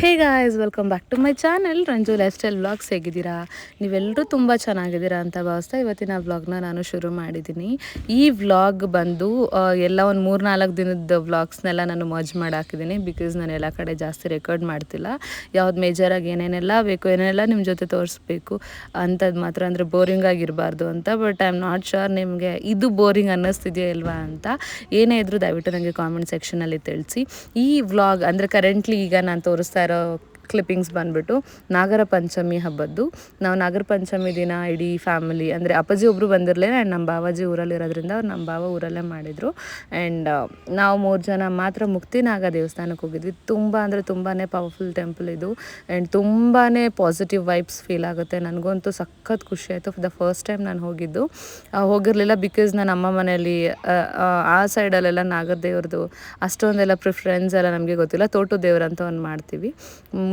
Hey guys welcome back to my channel Ranju lifestyle vlogs ಹೇಗಿದ್ದೀರಾ? ನೀವೆಲ್ಲರೂ ತುಂಬ ಚೆನ್ನಾಗಿದ್ದೀರಾ ಅಂತ ಭಾವಿಸ್ತಾ ಇವತ್ತಿನ ವ್ಲಾಗ್ನ ನಾನು ಶುರು ಮಾಡಿದ್ದೀನಿ. ಈ ವ್ಲಾಗ್ ಬಂದು ಎಲ್ಲ ಒಂದು ಮೂರು ನಾಲ್ಕು ದಿನದ ವ್ಲಾಗ್ಸ್ನೆಲ್ಲ ನಾನು ಮರ್ಜ್ ಮಾಡಿ ಹಾಕಿದ್ದೀನಿ ಬಿಕಾಸ್ ನಾನು ಎಲ್ಲ ಕಡೆ ಜಾಸ್ತಿ ರೆಕಾರ್ಡ್ ಮಾಡ್ತಿಲ್ಲ. ಯಾವ್ದು ಮೇಜರಾಗಿ ಏನೇನೆಲ್ಲ ಬೇಕು, ಏನೇನೆಲ್ಲ ನಿಮ್ಮ ಜೊತೆ ತೋರಿಸ್ಬೇಕು ಅಂಥದ್ದು ಮಾತ್ರ ಅಂದರೆ ಬೋರಿಂಗ್ ಆಗಿರಬಾರ್ದು ಅಂತ but I am not sure ನಿಮಗೆ ಇದು ಬೋರಿಂಗ್ ಅನ್ನಿಸ್ತಿದೆಯಾ ಇಲ್ವಾ ಅಂತ ಏನೇ ಇದ್ರೂ ದಯವಿಟ್ಟು ನನಗೆ ಕಾಮೆಂಟ್ ಸೆಕ್ಷನಲ್ಲಿ ತಿಳಿಸಿ. ಈ ವ್ಲಾಗ್ ಅಂದರೆ ಕರೆಂಟ್ಲಿ ಈಗ ನಾನು ತೋರಿಸ್ತಾ ಇರೋ ಕ್ಲಿಪ್ಪಿಂಗ್ಸ್ ಬಂದ್ಬಿಟ್ಟು ನಾಗರ ಪಂಚಮಿ ಹಬ್ಬದ್ದು. ನಾವು ನಾಗರ ಪಂಚಮಿ ದಿನ ಇಡೀ ಫ್ಯಾಮಿಲಿ ಅಂದರೆ ಅಪ್ಪಾಜಿ ಒಬ್ಬರು ಬಂದಿರಲಿಲ್ಲ ಆ್ಯಂಡ್ ನಮ್ಮ ಬಾವಾಜಿ ಊರಲ್ಲಿರೋದ್ರಿಂದ ಅವ್ರು ನಮ್ಮ ಬಾವ ಊರಲ್ಲೇ ಮಾಡಿದರು. ಆ್ಯಂಡ್ ನಾವು ಮೂರು ಜನ ಮಾತ್ರ ಮುಕ್ತಿನಾಗ ದೇವಸ್ಥಾನಕ್ಕೆ ಹೋಗಿದ್ವಿ. ತುಂಬ ಅಂದರೆ ತುಂಬಾ ಪವರ್ಫುಲ್ ಟೆಂಪಲ್ ಇದು. ಆ್ಯಂಡ್ ತುಂಬಾ ಪಾಸಿಟಿವ್ ವೈಬ್ಸ್ ಫೀಲ್ ಆಗುತ್ತೆ. ನನಗಂತೂ ಸಖತ್ ಖುಷಿ ಆಯಿತು. ಫಾರ್ ದ ಫಸ್ಟ್ ಟೈಮ್ ನಾನು ಹೋಗಿದ್ದು. ಹೋಗಿರಲಿಲ್ಲ ಬಿಕಾಸ್ ನಾನು ಅಮ್ಮ ಮನೆಯಲ್ಲಿ ಆ, ಸೈಡಲ್ಲೆಲ್ಲ ನಾಗರ ದೇವ್ರದ್ದು ಅಷ್ಟೊಂದೆಲ್ಲ ಪ್ರಿಫರೆನ್ಸ್ ಎಲ್ಲ ನಮಗೆ ಗೊತ್ತಿಲ್ಲ. ತೋಟು ದೇವ್ರು ಅಂತ ಒಂದು ಮಾಡ್ತೀವಿ.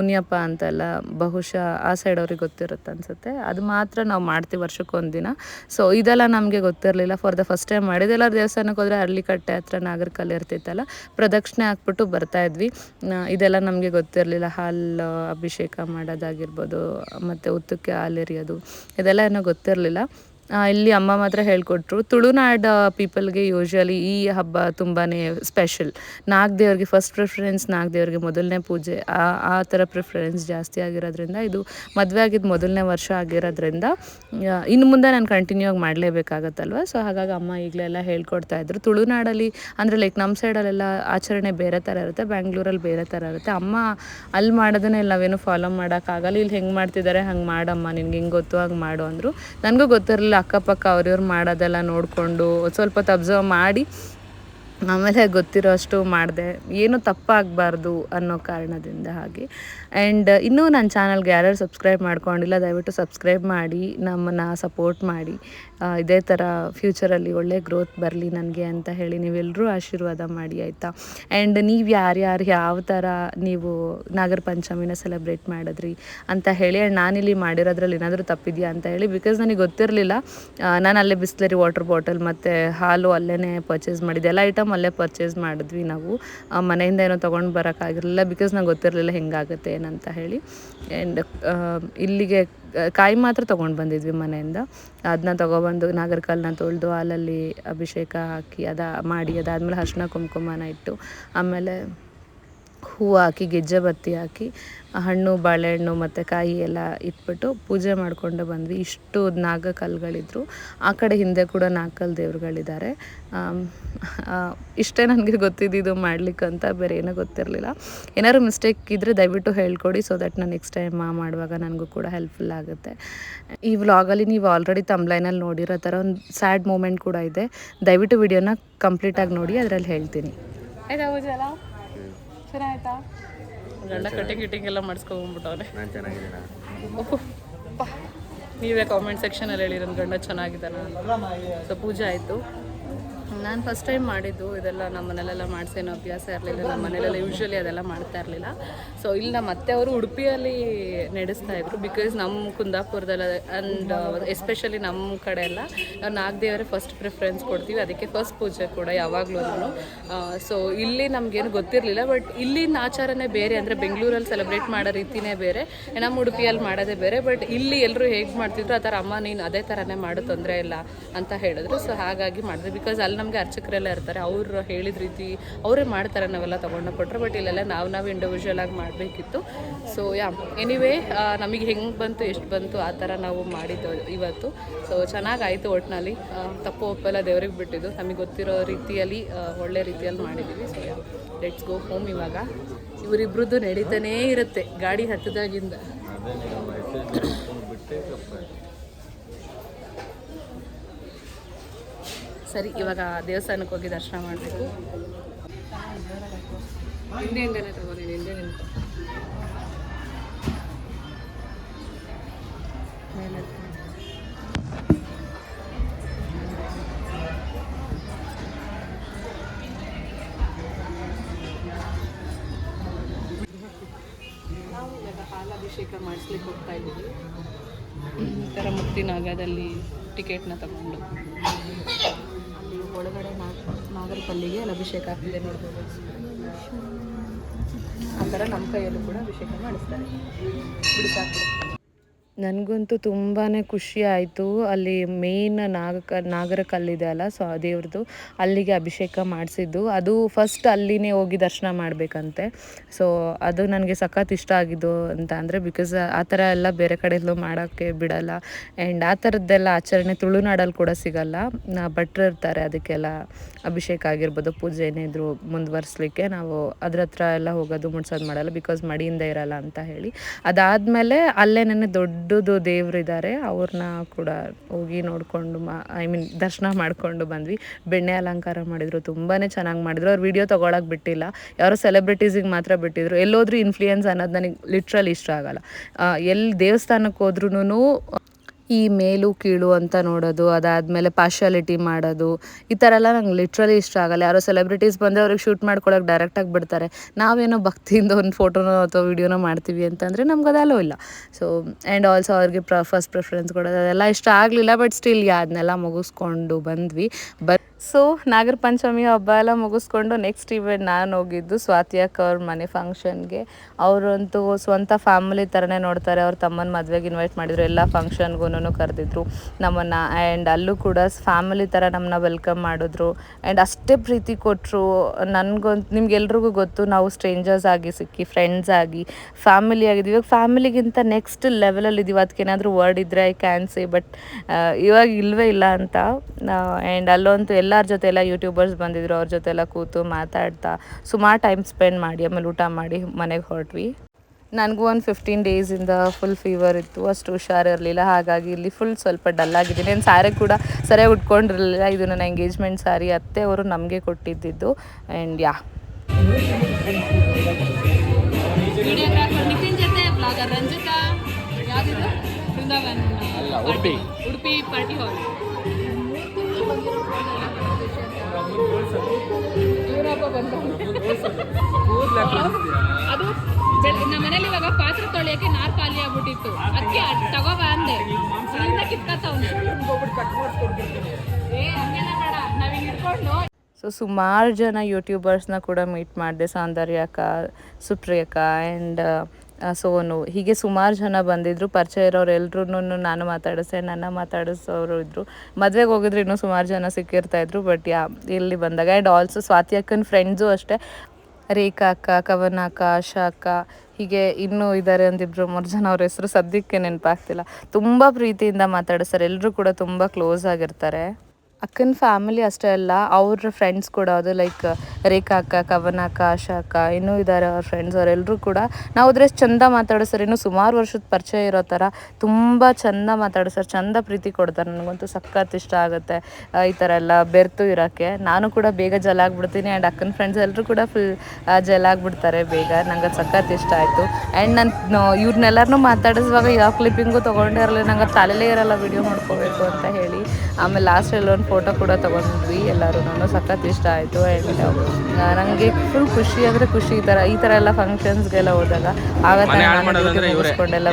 ಮುನಿಯಪ್ಪ ಅಂತೆಲ್ಲ ಬಹುಶಃ ಆ ಸೈಡ್ ಅವ್ರಿಗೆ ಗೊತ್ತಿರುತ್ತೆ ಅನ್ಸುತ್ತೆ. ಅದು ಮಾತ್ರ ನಾವು ಮಾಡ್ತೀವಿ ವರ್ಷಕ್ಕೊಂದಿನ ದಿನ. ಸೊ ಇದೆಲ್ಲ ನಮಗೆ ಗೊತ್ತಿರಲಿಲ್ಲ. ಫಾರ್ ದ ಫಸ್ಟ್ ಟೈಮ್ ಮಾಡಿದೆಲ್ಲ ದೇವಸ್ಥಾನಕ್ಕೆ ಹೋದರೆ ಅರ್ಲಿಕಟ್ಟೆ ಹತ್ರ ನಾಗರಕಲ್ ಇರ್ತಿತ್ತಲ್ಲ ಪ್ರದಕ್ಷಿಣೆ ಹಾಕ್ಬಿಟ್ಟು ಬರ್ತಾ ಇದ್ವಿ. ಇದೆಲ್ಲ ನಮಗೆ ಗೊತ್ತಿರಲಿಲ್ಲ. ಹಾಲು, ಅಭಿಷೇಕ ಮಾಡೋದಾಗಿರ್ಬೋದು, ಮತ್ತು ಉತ್ತಕ್ಕೆ ಹಾಲು ಎರಿಯೋದು ಇದೆಲ್ಲ ಏನೋ ಗೊತ್ತಿರಲಿಲ್ಲ. ಇಲ್ಲಿ ಅಮ್ಮ ಮಾತ್ರ ಹೇಳ್ಕೊಟ್ರು. ತುಳುನಾಡ ಪೀಪಲ್ಗೆ ಯೂಶ್ವಲಿ ಈ ಹಬ್ಬ ತುಂಬಾ ಸ್ಪೆಷಲ್ ನಾಗದೇವ್ರಿಗೆ ಫಸ್ಟ್ ಪ್ರಿಫರೆನ್ಸ್ ನಾಗದೇವ್ರಿಗೆ ಮೊದಲನೇ ಪೂಜೆ. ಆ ಆ ಥರ ಪ್ರಿಫರೆನ್ಸ್ ಜಾಸ್ತಿ ಆಗಿರೋದ್ರಿಂದ ಇದು ಮದುವೆ ಆಗಿದ್ದು ಮೊದಲನೇ ವರ್ಷ ಆಗಿರೋದ್ರಿಂದ ಇನ್ನು ಮುಂದೆ ನಾನು ಕಂಟಿನ್ಯೂ ಆಗಿ ಮಾಡಲೇಬೇಕಾಗತ್ತಲ್ವ? ಸೊ ಹಾಗಾಗಿ ಅಮ್ಮ ಈಗಲೆಲ್ಲ ಹೇಳ್ಕೊಡ್ತಾ ಇದ್ರು. ತುಳುನಾಡಲ್ಲಿ ಅಂದರೆ ಲೈಕ್ ನಮ್ಮ ಸೈಡಲ್ಲೆಲ್ಲ ಆಚರಣೆ ಬೇರೆ ಥರ ಇರುತ್ತೆ, ಬ್ಯಾಂಗ್ಳೂರಲ್ಲಿ ಬೇರೆ ಥರ ಇರುತ್ತೆ. ಅಮ್ಮ ಅಲ್ಲಿ ಮಾಡೋದನ್ನೇ ನಾವೇನು ಫಾಲೋ ಮಾಡೋಕ್ಕಾಗಲ್ಲ. ಇಲ್ಲಿ ಹೆಂಗೆ ಮಾಡ್ತಿದ್ದಾರೆ ಹಂಗೆ ಮಾಡಮ್ಮ, ನಿನ್ಗೆ ಹೆಂಗೆ ಗೊತ್ತು ಹಂಗೆ ಮಾಡು ಅಂದರು. ನನಗೂ ಗೊತ್ತಿರಲಿಲ್ಲ ಅಕ್ಕಪಕ್ಕ ಅವ್ರಿವ್ರು ಮಾಡೋದೆಲ್ಲ ನೋಡಿಕೊಂಡು ಸ್ವಲ್ಪ ಹೊತ್ತು ಅಬ್ಸರ್ವ್ ಮಾಡಿ ಆಮೇಲೆ ಗೊತ್ತಿರೋ ಅಷ್ಟು ಮಾಡಿದೆ. ಏನು ತಪ್ಪಾಗಬಾರ್ದು ಅನ್ನೋ ಕಾರಣದಿಂದ ಹಾಗೆ. ಆ್ಯಂಡ್ ಇನ್ನೂ ನನ್ನ ಚಾನಲ್ಗೆ ಯಾರ್ಯಾರು ಸಬ್ಸ್ಕ್ರೈಬ್ ಮಾಡ್ಕೊಂಡಿಲ್ಲ, ದಯವಿಟ್ಟು ಸಬ್ಸ್ಕ್ರೈಬ್ ಮಾಡಿ, ನಮ್ಮನ್ನು ಸಪೋರ್ಟ್ ಮಾಡಿ. ಇದೇ ಥರ ಫ್ಯೂಚರಲ್ಲಿ ಒಳ್ಳೆ ಗ್ರೋತ್ ಬರಲಿ ನನಗೆ ಅಂತ ಹೇಳಿ ನೀವೆಲ್ಲರೂ ಆಶೀರ್ವಾದ ಮಾಡಿ, ಆಯಿತಾ? ಆ್ಯಂಡ್ ನೀವು ಯಾರ್ಯಾರು ಯಾವ ಥರ ನೀವು ನಾಗರ ಪಂಚಮಿನ ಸೆಲೆಬ್ರೇಟ್ ಮಾಡಿದ್ರಿ ಅಂತ ಹೇಳಿ ಆ್ಯಂಡ್ ನಾನಿಲ್ಲಿ ಮಾಡಿರೋದ್ರಲ್ಲಿ ಏನಾದರೂ ತಪ್ಪಿದೆಯಾ ಅಂತ ಹೇಳಿ ಬಿಕಾಸ್ ನನಗೆ ಗೊತ್ತಿರಲಿಲ್ಲ. ನಾನು ಅಲ್ಲೇ ಬಿಸ್ಲರಿ ವಾಟರ್ ಬಾಟಲ್ ಮತ್ತು ಹಾಲು ಅಲ್ಲೇ ಪರ್ಚೇಸ್ ಮಾಡಿದ್ದೆ. ಎಲ್ಲ ಐಟಮ್ ಅಲ್ಲೇ ಪರ್ಚೇಸ್ ಮಾಡಿದ್ವಿ ನಾವು. ಮನೆಯಿಂದ ಏನೋ ತೊಗೊಂಡು ಬರೋಕ್ಕಾಗಿರಲಿಲ್ಲ ಬಿಕಾಸ್ ನಂಗೆ ಗೊತ್ತಿರಲಿಲ್ಲ ಹೆಂಗಾಗುತ್ತೆ ಏನಂತ ಹೇಳಿ. ಆ್ಯಂಡ್ ಇಲ್ಲಿಗೆ ಕಾಯಿ ಮಾತ್ರ ತೊಗೊಂಡು ಬಂದಿದ್ವಿ ಮನೆಯಿಂದ. ಅದನ್ನ ತೊಗೊಬಂದು, ನಾಗರಕಲ್ನ ತೊಳೆದು, ಹಾಲಲ್ಲಿ ಅಭಿಷೇಕ ಹಾಕಿ, ಅದ ಮಾಡಿ, ಅದಾದಮೇಲೆ ಅರ್ಶಿನ ಕುಂಕುಮನ ಇಟ್ಟು, ಆಮೇಲೆ ಹೂವು ಹಾಕಿ, ಗೆಜ್ಜೆ ಬತ್ತಿ ಹಾಕಿ, ಹಣ್ಣು, ಬಾಳೆಹಣ್ಣು ಮತ್ತು ಕಾಯಿ ಎಲ್ಲ ಇಟ್ಬಿಟ್ಟು ಪೂಜೆ ಮಾಡಿಕೊಂಡು ಬಂದ್ವಿ. ಇಷ್ಟು ನಾಗ ಕಲ್ಲುಗಳಿದ್ರು ಆ ಕಡೆ ಹಿಂದೆ ಕೂಡ ನಾಲ್ಕಲ್ಲಿ ದೇವ್ರುಗಳಿದ್ದಾರೆ. ಇಷ್ಟೇ ನನಗೆ ಗೊತ್ತಿದ್ದಿದ್ದು ಮಾಡ್ಲಿಕ್ಕಂತ ಬೇರೆ ಏನೂ ಗೊತ್ತಿರಲಿಲ್ಲ. ಏನಾದ್ರು ಮಿಸ್ಟೇಕ್ ಇದ್ದರೆ ದಯವಿಟ್ಟು ಹೇಳ್ಕೊಡಿ ಸೊ ದಟ್ ನಾನು ನೆಕ್ಸ್ಟ್ ಟೈಮ್ ಮಾಡುವಾಗ ನನಗೂ ಕೂಡ ಹೆಲ್ಪ್ಫುಲ್ ಆಗುತ್ತೆ. ಈ ವ್ಲಾಗಲ್ಲಿ ನೀವು ಆಲ್ರೆಡಿ ತಮ್ಲೈನಲ್ಲಿ ನೋಡಿರೋ ಥರ ಒಂದು ಸ್ಯಾಡ್ ಮೂಮೆಂಟ್ ಕೂಡ ಇದೆ. ದಯವಿಟ್ಟು ವಿಡಿಯೋನ ಕಂಪ್ಲೀಟಾಗಿ ನೋಡಿ, ಅದರಲ್ಲಿ ಹೇಳ್ತೀನಿ. ಆಯ್ತಾ? ಚೆನ್ನಾಯ್ತಾ ಗಂಡ ಕಟಿಂಗ್ ಗಿಟಿಂಗ್ ಎಲ್ಲ ಮಾಡಿಸ್ಕೊಂಡ್ಬಿಟ್ಟವ್ರೆ ನಾನು ಚೆನ್ನಾಗಿದ್ದೀನ? ನೀವೇ ಕಾಮೆಂಟ್ ಸೆಕ್ಷನಲ್ಲಿ ಹೇಳಿ ನನ್ನ ಗಂಡ ಚೆನ್ನಾಗಿದ್ದಾನ ಸೊ ಪೂಜೆ ಆಯಿತು. ನಾನು ಫಸ್ಟ್ ಟೈಮ್ ಮಾಡಿದ್ದು, ಇದೆಲ್ಲ ನಮ್ಮ ಮನೇಲೆಲ್ಲ ಮಾಡಿಸೇನೋ ಅಭ್ಯಾಸ ಇರಲಿಲ್ಲ. ನಮ್ಮ ಮನೇಲೆಲ್ಲ ಯೂಶ್ವಲಿ ಅದೆಲ್ಲ ಮಾಡ್ತಾ ಇರಲಿಲ್ಲ. ಸೊ ಇಲ್ಲಿ ನಮ್ಮ ಅತ್ತೆ ಅವರು ಉಡುಪಿಯಲ್ಲಿ ನಡೆಸ್ತಾ ಇದ್ರು. ಬಿಕಾಸ್ ನಮ್ಮ ಕುಂದಾಪುರದಲ್ಲ ಆ್ಯಂಡ್ ಎಸ್ಪೆಷಲಿ ನಮ್ಮ ಕಡೆ ಎಲ್ಲ, ನಾವು ನಾಗದೇವರೇ ಫಸ್ಟ್ ಪ್ರಿಫರೆನ್ಸ್ ಕೊಡ್ತೀವಿ. ಅದಕ್ಕೆ ಫಸ್ಟ್ ಪೂಜೆ ಕೂಡ ಯಾವಾಗಲೂ ಸೊ ಇಲ್ಲಿ ನಮಗೇನು ಗೊತ್ತಿರಲಿಲ್ಲ ಬಟ್ ಇಲ್ಲಿನ ಆಚಾರನೇ ಬೇರೆ. ಅಂದರೆ ಬೆಂಗಳೂರಲ್ಲಿ ಸೆಲೆಬ್ರೇಟ್ ಮಾಡೋ ರೀತಿನೇ ಬೇರೆ. ನಮ್ಮ ಉಡುಪಿಯಲ್ಲಿ ಮಾಡೋದೇ ಬೇರೆ. ಬಟ್ ಇಲ್ಲಿ ಎಲ್ಲರೂ ಹೇಗೆ ಮಾಡ್ತಿದ್ರು, ಆ ಥರ ಅಮ್ಮ ನೀನು ಅದೇ ಥರನೇ ಮಾಡೋ, ತೊಂದರೆ ಇಲ್ಲ ಅಂತ ಹೇಳಿದ್ರು. ಸೊ ಹಾಗಾಗಿ ಮಾಡಿದ್ವಿ ಬಿಕಾಸ್ ಅಲ್ಲಿ ನಮಗೆ ಅರ್ಚಕರೆಲ್ಲ ಇರ್ತಾರೆ, ಅವರು ಹೇಳಿದ ರೀತಿ ಅವರೇ ಮಾಡ್ತಾರೆ ನಾವೆಲ್ಲ ತೊಗೊಂಡು ಕೊಟ್ಟರೆ ಬಟ್ ಇಲ್ಲೆಲ್ಲ ನಾವು ನಾವು ಇಂಡಿವಿಜುವಲ್ ಆಗಿ ಮಾಡಬೇಕಿತ್ತು. ಸೊ ಯಾ ಎನಿವೇ ನಮಗೆ ಹೆಂಗೆ ಬಂತು, ಎಷ್ಟು ಬಂತು, ಆ ಥರ ನಾವು ಮಾಡಿದ್ದು ಇವತ್ತು. ಸೊ ಚೆನ್ನಾಗಾಯಿತು ಒಟ್ಟಿನಲ್ಲಿ ತಪ್ಪು ಒಪ್ಪೆಲ್ಲ ದೇವ್ರಿಗೆ ಬಿಟ್ಟಿದ್ದು. ನಮಗೆ ಗೊತ್ತಿರೋ ರೀತಿಯಲ್ಲಿ ಒಳ್ಳೆ ರೀತಿಯಲ್ಲಿ ಮಾಡಿದ್ದೀವಿ so yeah let's go home ಇವಾಗ. ಇವರಿಬ್ರದ್ದು ನಡೀತಾನೇ ಇರುತ್ತೆ, ಗಾಡಿ ಹತ್ತದಾಗಿಂದ. ಸರಿ ಇವಾಗ ದೇವಸ್ಥಾನಕ್ಕೆ ಹೋಗಿ ದರ್ಶನ ಮಾಡಬೇಕು. ಹಿಂದೆ ಹಿಂದೆನೇ ತಗೋತೀನಿ ಹಿಂದೆ ನಿಂತು ಮೇಲೆ ನಾವು ಇವಾಗ ಹಾಲಾಭಿಷೇಕ ಮಾಡಿಸ್ಲಿಕ್ಕೆ ಹೋಗ್ತಾ ಇದ್ದೀವಿ. ಈ ಥರ ಮುಕ್ತಿನಾಗದಲ್ಲಿ ಟಿಕೆಟ್ನ ತಗೊಂಡು. ನಾಗರ ಕಲ್ಲಿಗೆ ಅಲ್ಲಿ ಅಭಿಷೇಕ ಆಗ್ತಿದೆ ನೋಡ್ಬೋದು. ಆ ಥರ ನಮ್ಮ ಕೈಯಲ್ಲೂ ಕೂಡ ಅಭಿಷೇಕ ಮಾಡಿಸ್ತಾರೆ. ಬಿಡಿ ಸಾಕು ನನಗಂತೂ ತುಂಬಾ ಖುಷಿ ಆಯಿತು. ಅಲ್ಲಿ ಮೇಯ್ನ್ ನಾಗಕ ನಾಗರ ಕಲ್ಲಿದೆ ಅಲ್ಲ, ಸೊ ದೇವ್ರದ್ದು ಅಲ್ಲಿಗೆ ಅಭಿಷೇಕ ಮಾಡಿಸಿದ್ದು. ಅದು ಫಸ್ಟ್ ಅಲ್ಲಿನೇ ಹೋಗಿ ದರ್ಶನ ಮಾಡಬೇಕಂತೆ. ಸೊ ಅದು ನನಗೆ ಸಖತ್ ಇಷ್ಟ ಆಗಿದ್ದು ಅಂತ ಅಂದರೆ ಬಿಕಾಸ್ ಆ ಥರ ಎಲ್ಲ ಬೇರೆ ಕಡೆಯಲ್ಲೂ ಮಾಡೋಕ್ಕೆ ಬಿಡಲ್ಲ. ಆ್ಯಂಡ್ ಆ ಥರದ್ದೆಲ್ಲ ಆಚರಣೆ ತುಳುನಾಡಲ್ಲಿ ಕೂಡ ಸಿಗಲ್ಲ. ನಾ ಭಟ್ರು ಇರ್ತಾರೆ, ಅದಕ್ಕೆಲ್ಲ ಅಭಿಷೇಕ ಆಗಿರ್ಬೋದು. ಪೂಜೆ ಏನಿದ್ರು ಮುಂದುವರ್ಸ್ಲಿಕ್ಕೆ ನಾವು ಅದ್ರ ಹತ್ರ ಎಲ್ಲ ಹೋಗೋದು ಮುಡ್ಸೋದು ಮಾಡಲ್ಲ ಬಿಕಾಸ್ ಮಡಿಯಿಂದ ಇರಲ್ಲ ಅಂತ ಹೇಳಿ. ಅದಾದಮೇಲೆ ಅಲ್ಲೇ ನೆನೆ ದೊಡ್ಡದು ದೇವ್ರಿದ್ದಾರೆ ಅವ್ರನ್ನ ಕೂಡ ಹೋಗಿ ನೋಡಿಕೊಂಡು ಮಾ ಐ ಮೀನ್ ದರ್ಶನ ಮಾಡಿಕೊಂಡು ಬಂದ್ವಿ. ಬೆಣ್ಣೆ ಅಲಂಕಾರ ಮಾಡಿದರು ತುಂಬಾ ಚೆನ್ನಾಗಿ ಮಾಡಿದ್ರು. ಅವ್ರು ವಿಡಿಯೋ ತೊಗೊಳಕ್ಕೆ ಬಿಟ್ಟಿಲ್ಲ. ಯಾರೋ ಸೆಲೆಬ್ರಿಟೀಸಿಗೆ ಮಾತ್ರ ಬಿಟ್ಟಿದ್ರು. ಎಲ್ಲೋದ್ರೂ ಇನ್ಫ್ಲೂಯೆನ್ಸ್ ಅನ್ನೋದು ನನಗೆ ಲಿಟ್ರಲ್ ಇಷ್ಟ ಆಗಲ್ಲ. ಎಲ್ಲಿ ದೇವಸ್ಥಾನಕ್ಕೆ ಹೋದ್ರೂ ಈ ಮೇಲು ಕೀಳು ಅಂತ ನೋಡೋದು, ಅದಾದಮೇಲೆ ಪಾರ್ಶಾಲಿಟಿ ಮಾಡೋದು, ಈ ಥರ ಎಲ್ಲ ನಂಗೆ ಲಿಟ್ರಲಿ ಇಷ್ಟ ಆಗಲ್ಲ. ಯಾರೋ ಸೆಲೆಬ್ರಿಟೀಸ್ ಬಂದರೆ ಅವ್ರಿಗೆ ಶೂಟ್ ಮಾಡ್ಕೊಳಕ್ಕೆ ಡೈರೆಕ್ಟಾಗಿ ಬಿಡ್ತಾರೆ. ನಾವೇನೋ ಭಕ್ತಿಯಿಂದ ಒಂದು ಫೋಟೋನೋ ಅಥವಾ ವೀಡಿಯೋನೋ ಮಾಡ್ತೀವಿ ಅಂತಂದರೆ ನಮ್ಗೆ ಅದು ಇಲ್ಲ. ಸೊ ಆ್ಯಂಡ್ ಆಲ್ಸೋ ಅವ್ರಿಗೆ ಪ್ರ ಫಸ್ಟ್ ಪ್ರಿಫರೆನ್ಸ್ ಕೊಡೋದು, ಅದೆಲ್ಲ ಇಷ್ಟ ಆಗಲಿಲ್ಲ ಬಟ್ ಸ್ಟಿಲ್ ಅದನ್ನೆಲ್ಲ ಮುಗಿಸ್ಕೊಂಡು ಬಂದ್ವಿ. ಬಟ್ ಸೊ ನಾಗರ ಪಂಚಮಿ ಹಬ್ಬ ಎಲ್ಲ ಮುಗಿಸ್ಕೊಂಡು ನೆಕ್ಸ್ಟ್ ಇವೆಂಟ್ ನಾನು ಹೋಗಿದ್ದು ಸ್ವಾತಿ ಅಕ್ಕ ಅವ್ರ ಮನೆ ಫಂಕ್ಷನ್ಗೆ ಅವರಂತೂ ಸ್ವಂತ ಫ್ಯಾಮಿಲಿ ಥರನೇ ನೋಡ್ತಾರೆ, ಅವ್ರ ತಮ್ಮನ ಮದುವೆಗೆ ಇನ್ವೈಟ್ ಮಾಡಿದ್ರು, ಎಲ್ಲ ಫಂಕ್ಷನ್ಗೂ ಕರೆದಿದ್ರು. ನಮ್ಮನ್ನು ಆ್ಯಂಡ್ ಅಲ್ಲೂ ಕೂಡ ಫ್ಯಾಮಿಲಿ ಥರ ನಮ್ಮನ್ನ ವೆಲ್ಕಮ್ ಮಾಡಿದ್ರು. ಆ್ಯಂಡ್ ಅಷ್ಟೇ ಪ್ರೀತಿ ಕೊಟ್ಟರು ನನಗೊಂದು, ನಿಮ್ಗೆಲ್ರಿಗೂ ಗೊತ್ತು, ನಾವು ಸ್ಟ್ರೇಂಜರ್ಸ್ ಆಗಿ ಸಿಕ್ಕಿ ಫ್ರೆಂಡ್ಸ್ ಆಗಿ ಫ್ಯಾಮಿಲಿ ಆಗಿದ್ದೀವಿ ಇವಾಗ ಫ್ಯಾಮಿಲಿಗಿಂತ ನೆಕ್ಸ್ಟ್ ಲೆವೆಲಲ್ಲಿ ಇದ್ದೀವಿ ಅದಕ್ಕೆ ಏನಾದರೂ ವರ್ಡ್ ಇದ್ದರೆ ಐ ಕ್ಯಾನ್ ಸೇ ಬಟ್ ಇವಾಗ ಇಲ್ಲವೇ ಇಲ್ಲ ಅಂತ. ಆ್ಯಂಡ್ ಅಲ್ಲಂತೂ ಎಲ್ಲರ ಜೊತೆ ಎಲ್ಲ ಯೂಟ್ಯೂಬರ್ಸ್ ಬಂದಿದ್ರು ಅವ್ರ ಜೊತೆ ಎಲ್ಲ ಕೂತು ಮಾತಾಡ್ತಾ ಸುಮಾರು ಟೈಮ್ ಸ್ಪೆಂಡ್ ಮಾಡಿ ಆಮೇಲೆ ಊಟ ಮಾಡಿ ಮನೆಗೆ ಹೊರಟ್ವಿ. ನನಗೂ ಒಂದು ಫಿಫ್ಟೀನ್ ಡೇಸಿಂದ ಫುಲ್ ಫೀವರ್ ಇತ್ತು ಅಷ್ಟು ಹುಷಾರಿರಲಿಲ್ಲ ಹಾಗಾಗಿ ಇಲ್ಲಿ ಫುಲ್ ಸ್ವಲ್ಪ ಡಲ್ ಆಗಿದ್ದೀನಿ. ನಾನು ಸ್ಯಾರಿ ಕೂಡ ಸರಿಯಾಗಿ ಉಟ್ಕೊಂಡಿರಲಿಲ್ಲ ಇದು ನನ್ನ ಎಂಗೇಜ್ಮೆಂಟ್ ಸ್ಯಾರಿ ಅತ್ತೆ ಅವರು ನಮಗೆ ಕೊಟ್ಟಿದ್ದಿದ್ದು ಆ್ಯಂಡ್ ಯಾ ವಿಡಿಯೋಗ್ರಾಫರ್ ನಿತಿನ್ ಜೊತೆ ಬ್ಲಾಗರ್ ರಂಜಿತಾ ಯಾವ್ದಿದು? ಬೃಂದಾವನ್ ಅಲ್ಲ ಉಡುಪಿ. ಉಡುಪಿ ಪಾರ್ಟಿ ಹಾಲ್ ಅದು ನಮ್ಮ ಮನೇಲಿ ಇವಾಗ ಪಾತ್ರೆ ತೊಳೆಯಕ್ಕೆ ನಾರ್ ಖಾಲಿ ಆಗ್ಬಿಟ್ಟಿತ್ತು. ಅದಕ್ಕೆ ಅಂದೆ ಇಲ್ಲಿಂದ ಕಿತ್ಕತ್ತವ್ನೆ ಏ, ಹಂಗೆಲ್ಲ ಬೇಡ. ನಾವ್ ಹಿಡ್ಕೊಂಡು. ಸೊ ಸುಮಾರು ಜನ ಯೂಟ್ಯೂಬರ್ಸ್ನ ಕೂಡ ಮೀಟ್ ಮಾಡಿದೆ ಸೌಂದರ್ಯ ಅಕ್ಕ ಸುಪ್ರಿಯಕ್ಕ ಆ್ಯಂಡ್ ಸೋನು ಹೀಗೆ ಸುಮಾರು ಜನ ಬಂದಿದ್ದರು ಪರಿಚಯ ಇರೋರು ನಾನು ಮಾತಾಡಿಸೆ, ನನ್ನ ಮಾತಾಡಿಸೋರು ಇದ್ದರು ಮದುವೆಗೆ ಹೋಗಿದ್ರು ಇನ್ನೂ ಸುಮಾರು ಜನ ಸಿಕ್ಕಿರ್ತಾ ಸಿಕ್ಕಿರ್ತಾಯಿದ್ರು ಬಟ್ ಯಾ, ಇಲ್ಲಿ ಬಂದಾಗ. ಆ್ಯಂಡ್ ಆಲ್ಸೋ ಸ್ವಾತಿ ಅಕ್ಕನ ಫ್ರೆಂಡ್ಸು ಅಷ್ಟೇ. ರೇಖಾ ಅಕ್ಕ, ಕವನ ಅಕ್ಕ, ಆಶಾ ಅಕ್ಕ, ಹೀಗೆ ಇನ್ನೂ ಇದ್ದಾರೆ ಅಂದಿಬ್ರು ಮೂರು ಜನ ಅವ್ರ ಹೆಸರು ಸದ್ಯಕ್ಕೆ ನೆನಪಾಗ್ತಿಲ್ಲ. ತುಂಬ ಪ್ರೀತಿಯಿಂದ ಮಾತಾಡಿಸ್ತಾರೆ ಎಲ್ಲರೂ ಕೂಡ ತುಂಬ ಕ್ಲೋಸ್ ಆಗಿರ್ತಾರೆ. ಅಕ್ಕನ ಫ್ಯಾಮಿಲಿ ಅಷ್ಟೇ ಅಲ್ಲ, ಅವ್ರ ಫ್ರೆಂಡ್ಸ್ ಕೂಡ ಅದು ಲೈಕ್ ರೇಖಾ ಅಕ್ಕ, ಕವನ ಅಕ್ಕ, ಆಶಾ ಅಕ್ಕ ಇನ್ನೂ ಇದ್ದಾರೆ ಅವ್ರ ಫ್ರೆಂಡ್ಸ್ ಅವರೆಲ್ಲರೂ ಕೂಡ. ನಾವು ಅದ್ರ ಚಂದ ಮಾತಾಡಿಸ್ತಾರೆ ಇನ್ನೂ ಸುಮಾರು ವರ್ಷದ ಪರಿಚಯ ಇರೋ ಥರ ತುಂಬ ಚಂದ ಸರ್, ಚಂದ ಪ್ರೀತಿ ಕೊಡ್ತಾರೆ. ನನಗಂತೂ ಸಖತ್ ಇಷ್ಟ ಆಗುತ್ತೆ ಈ ಥರ ಎಲ್ಲ ಬೆರ್ತು ಇರೋಕ್ಕೆ. ನಾನು ಕೂಡ ಬೇಗ ಜಲ ಆಗ್ಬಿಡ್ತೀನಿ ಆ್ಯಂಡ್ ಅಕ್ಕನ ಫ್ರೆಂಡ್ಸ್ ಎಲ್ಲರೂ ಕೂಡ ಫುಲ್ ಜಲ ಆಗ್ಬಿಡ್ತಾರೆ ಬೇಗ. ನಂಗೆ ಸಖತ್ ಇಷ್ಟ ಆಯಿತು. ಆ್ಯಂಡ್ ನಾನು ಇವ್ರನ್ನೆಲ್ಲರನ್ನೂ ಮಾತಾಡಿಸುವಾಗ ಯಾವ ಕ್ಲಿಪ್ಪಿಂಗು ತೊಗೊಂಡೇ ಇರಲಿ ನಂಗೆ ತಲೆಲೇ ಇರಲ್ಲ ವಿಡಿಯೋ ಮಾಡ್ಕೋಬೇಕು ಅಂತ ಹೇಳಿ. ಆಮೇಲೆ ಲಾಸ್ಟಲ್ಲಿ ಒಂದು ಫೋಟೋ ಕೂಡ ತೊಗೊಂಡ್ವಿ. ಎಲ್ಲರೂ ನಾನು ಸಖತ್ ಇಷ್ಟ ಆಯಿತು. ಆ್ಯಂಡ್ ನನಗೆ ಫುಲ್ ಖುಷಿ ಅಂದರೆ ಖುಷಿ. ಈ ಥರ ಈ ಥರ ಎಲ್ಲ ಫಂಕ್ಷನ್ಸ್ಗೆಲ್ಲ ಹೋದಾಗ ಆಗ ಮುಗಿಸ್ಕೊಂಡೆಲ್ಲ.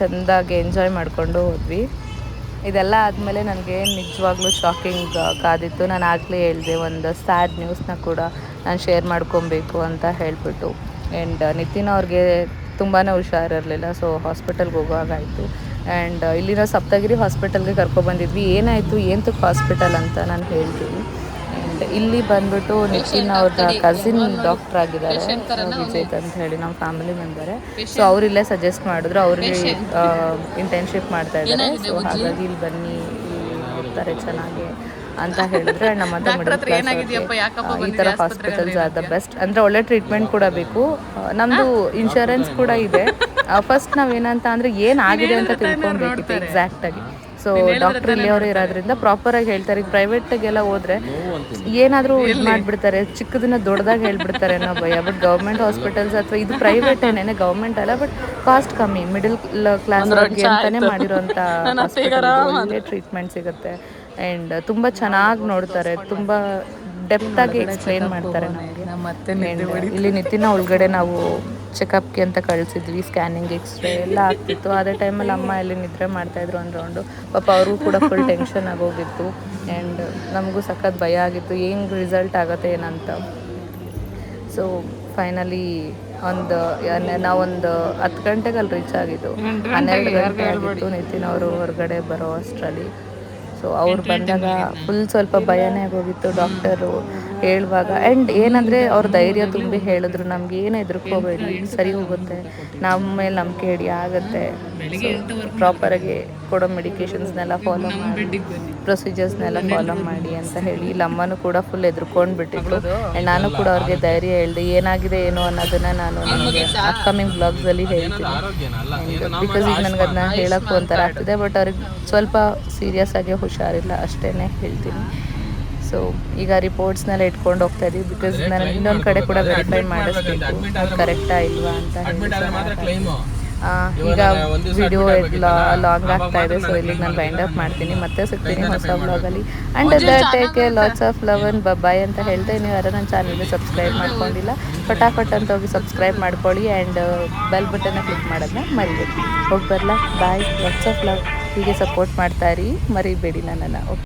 ಚೆಂದಾಗಿ ಎಂಜಾಯ್ ಮಾಡಿಕೊಂಡು ಹೋದ್ವಿ. ಇದೆಲ್ಲ ಆದಮೇಲೆ ನನಗೆ ನಿಜವಾಗ್ಲೂ ಶಾಕಿಂಗ್ ಕಾದಿತ್ತು. ನಾನು ಆಗಲೇ ಹೇಳಿದೆ ಒಂದು ಸ್ಯಾಡ್ ನ್ಯೂಸ್ನ ಕೂಡ ನಾನು ಶೇರ್ ಮಾಡ್ಕೊಬೇಕು ಅಂತ ಹೇಳಿಬಿಟ್ಟು. ಆ್ಯಂಡ್ ನಿತಿನ್ ಅವ್ರಿಗೆ ತುಂಬಾ ಹುಷಾರಿರಲಿಲ್ಲ. ಸೊ ಹಾಸ್ಪಿಟಲ್ಗೆ ಹೋಗುವಾಗಾಯಿತು ಆ್ಯಂಡ್ ಇಲ್ಲಿರೋ ಸಪ್ತಗಿರಿ ಹಾಸ್ಪಿಟಲ್ಗೆ ಕರ್ಕೊಬಂದಿದ್ವಿ ಏನಾಯಿತು? ಏಂತಕ್ಕೆ ಹಾಸ್ಪಿಟಲ್ ಅಂತ ನಾನು ಹೇಳ್ತೀನಿ. ಆ್ಯಂಡ್ ಇಲ್ಲಿ ಬಂದ್ಬಿಟ್ಟು ನಿಖಿನ್ ಅವ್ರ ಕಸಿನ್ ಡಾಕ್ಟರ್ ಆಗಿದ್ದಾರೆ ವಿಜಯ್ ಅಂತ ಹೇಳಿ ನಮ್ಮ ಫ್ಯಾಮಿಲಿ ಮೆಂಬರೇ ಸೊ ಅವರಿಲ್ಲೇ ಸಜೆಸ್ಟ್ ಮಾಡಿದ್ರು. ಅವ್ರಿಗೆ ಇಂಟರ್ನ್ಶಿಪ್ ಮಾಡ್ತಾ ಇದ್ದಾರೆ. ಸೊ ಹಾಗಾಗಿ ಇಲ್ಲಿ ಬನ್ನಿ ಇಲ್ಲಿ ಹೋಗ್ತಾರೆ ಚೆನ್ನಾಗಿ. ಅಂತ ಹೇಳಿದ್ರೆ ನಮ್ಮ ಈ ಥರ ಹಾಸ್ಪಿಟಲ್ಸ್ ಆರ್ ದ ಬೆಸ್ಟ್ ಅಂದರೆ ಒಳ್ಳೆ ಟ್ರೀಟ್ಮೆಂಟ್ ಕೂಡ ಬೇಕು. ಆ, ನಮ್ದು ಇನ್ಶೂರೆನ್ಸ್ ಕೂಡ ಇದೆ. ಫಸ್ಟ್ ನಾವೇನಂತ ಅಂದರೆ ಏನಾಗಿದೆ ಅಂತ ತಿಳ್ಕೊಂಡಿರ್ತೀವಿ ಎಕ್ಸಾಕ್ಟ್ ಆಗಿ ಸೊ ಡಾಕ್ಟರ್ ಇಲ್ಲಿ ಅವರು ಇರೋದ್ರಿಂದ ಪ್ರಾಪರಾಗಿ ಹೇಳ್ತಾರೆ. ಈಗ ಪ್ರೈವೇಟಿಗೆಲ್ಲ ಹೋದ್ರೆ ಏನಾದರೂ ಇದು ಮಾಡಿಬಿಡ್ತಾರೆ. ಚಿಕ್ಕದನ್ನ ದೊಡ್ಡದಾಗಿ ಹೇಳ್ಬಿಡ್ತಾರೆ ಅನ್ನೋ ಭಯ. ಬಟ್ ಗೌರ್ಮೆಂಟ್ ಹಾಸ್ಪಿಟಲ್ಸ್ ಅಥವಾ ಇದು ಪ್ರೈವೇಟ್ ಏನೇನೆ ಗೌರ್ಮೆಂಟ್ ಅಲ್ಲ ಬಟ್ ಕಾಸ್ಟ್ ಕಮ್ಮಿ. ಮಿಡಲ್ ಕ್ಲಾಸ್ ಅಂತಾನೆ ಮಾಡಿರೋಂಥ ಒಳ್ಳೆ ಟ್ರೀಟ್ಮೆಂಟ್ ಸಿಗುತ್ತೆ. ಆ್ಯಂಡ್ ತುಂಬ ಚೆನ್ನಾಗಿ ನೋಡ್ತಾರೆ ತುಂಬ ಡೆಪ್ತ್ ಆಗಿ ಎಕ್ಸ್ಪ್ಲೇನ್ ಮಾಡ್ತಾರೆ ನಮಗೆ. ಇಲ್ಲಿ ನಿತಿನ ಒಳಗಡೆ ನಾವು ಚೆಕಪ್ಗೆ ಅಂತ ಕಳಿಸಿದ್ವಿ ಸ್ಕ್ಯಾನಿಂಗ್ ಎಕ್ಸ್ರೇ ಎಲ್ಲ ಆಗ್ತಿತ್ತು. ಅದೇ ಟೈಮಲ್ಲಿ ಅಮ್ಮ ಎಲ್ಲಿ ನಿದ್ರೆ ಮಾಡ್ತಾಯಿದ್ರು ಒಂದು ರೌಂಡು ಪಾಪ ಅವ್ರಿಗೂ ಕೂಡ ಫುಲ್ ಟೆನ್ಷನ್ ಆಗೋಗಿತ್ತು. ಆ್ಯಂಡ್ ನಮಗೂ ಸಖತ್ ಭಯ ಆಗಿತ್ತು. ಹೆಂಗ್ ರಿಸಲ್ಟ್ ಆಗುತ್ತೆ ಏನಂತ. ಸೊ ಫೈನಲಿ ಒಂದು ನಾವೊಂದು ಹತ್ತು ಗಂಟೆಗೆ ಅಲ್ಲಿ ರೀಚ್ ಆಗಿದ್ದು. ಹನ್ನೆರಡು ಗಂಟೆ ಆಗಿತ್ತು ನಿತಿನ್ ಅವರು ಹೊರಗಡೆ ಬರೋ ಅಷ್ಟರಲ್ಲಿ. ಸೊ ಅವ್ರು ಬಂದಾಗ ಫುಲ್ ಸ್ವಲ್ಪ ಭಯನೇ ಆಗೋಗಿತ್ತು ಡಾಕ್ಟರು ಹೇಳುವಾಗ. ಆ್ಯಂಡ್ ಏನಂದರೆ ಅವ್ರ ಧೈರ್ಯ ತುಂಬಿ ಹೇಳಿದ್ರು ನಮ್ಗೆ ಏನು ಹೆದರ್ಕೋಬೇಡಿ ಸರಿ ಹೋಗುತ್ತೆ ನಮ್ಮ ಮೇಲೆ ನಂಬಿಕೆ ಹಿಡಿ ಆಗುತ್ತೆ. ಪ್ರಾಪರಾಗಿ ಕೊಡೋ ಮೆಡಿಕೇಶನ್ಸ್ನೆಲ್ಲ ಫಾಲೋ ಮಾಡಿ ಪ್ರೊಸೀಜರ್ಸ್ನೆಲ್ಲ ಫಾಲೋ ಮಾಡಿ ಅಂತ ಹೇಳಿ ಇಲ್ಲಿ ಅಮ್ಮನೂ ಕೂಡ ಫುಲ್ ಎದ್ರುಕೊಂಡು ಬಿಟ್ಟಿದ್ರು ಆ್ಯಂಡ್ ನಾನು ಕೂಡ ಅವ್ರಿಗೆ ಧೈರ್ಯ ಹೇಳಿದೆ ಏನಾಗಿದೆ ಏನು ಅನ್ನೋದನ್ನ ನಾನು ನಿಮಗೆ ಅಪ್ಕಮಿಂಗ್ ಬ್ಲಾಗ್ಸಲ್ಲಿ ಹೇಳ್ತೀನಿ. ಬಿಕಾಸ್ ಈಗ ನನಗೆ ಅದನ್ನ ಹೇಳೋಕ್ಕೂ ಒಂಥರ ಆಗ್ತಿದೆ ಬಟ್ ಅವ್ರಿಗೆ ಸ್ವಲ್ಪ ಸೀರಿಯಸ್ ಆಗಿ ಹುಷಾರಿಲ್ಲ ಅಷ್ಟೇ ಹೇಳ್ತೀನಿ. ಸೊ ಈಗ ರಿಪೋರ್ಟ್ಸ್ನೆಲ್ಲ ಇಟ್ಕೊಂಡು ಹೋಗ್ತಾ ಇದೀವಿ ಬಿಕಾಸ್ ನಾನು ಇನ್ನೊಂದು ಕಡೆ ಕೂಡ ವೆರಿಫೈ ಮಾಡಿಸ್ಬೇಕು. ಕರೆಕ್ಟಾ ಇಲ್ವಾ ಅಂತ ಹೇಳಿ ಈಗ ವಿಡಿಯೋ ಲಾಂಗ್ ಆಗ್ತಾ ಇದೆ ಸೊ ಇಲ್ಲಿಗೆ ನಾನು ವೈಂಡ್ ಅಪ್ ಮಾಡ್ತೀನಿ. ಮತ್ತೆ ಸಿಗ್ತೀನಿ ಹೊಸ ಬ್ಲಾಗಲ್ಲಿ and that take lots of love and bye ಅಂತ ಹೇಳ್ತಾ ನೀವು ಯಾರು ನನ್ನ ಚಾನಲ್ಗೆ ಸಬ್ಸ್ಕ್ರೈಬ್ ಮಾಡ್ಕೊಂಡಿಲ್ಲ ಫಟಾಫಟ್ ಅಂತ ಹೋಗಿ ಸಬ್ಸ್ಕ್ರೈಬ್ ಮಾಡ್ಕೊಳ್ಳಿ ಆ್ಯಂಡ್ ಬೆಲ್ ಬಟನ್ನ ಕ್ಲಿಕ್ ಮಾಡೋದನ್ನ ಮರಿಬೇಡಿ. ಹೋಗಿ ಬರಲಾ? ಬಾಯ್ ಲಾಟ್ಸ್ ಆಫ್ ಲವ್ ಹೀಗೆ ಸಪೋರ್ಟ್ ಮಾಡ್ತಾ ಇರಿ. ಮರಿಬೇಡಿ ನನ್ನನ್ನು. ಓಕೆ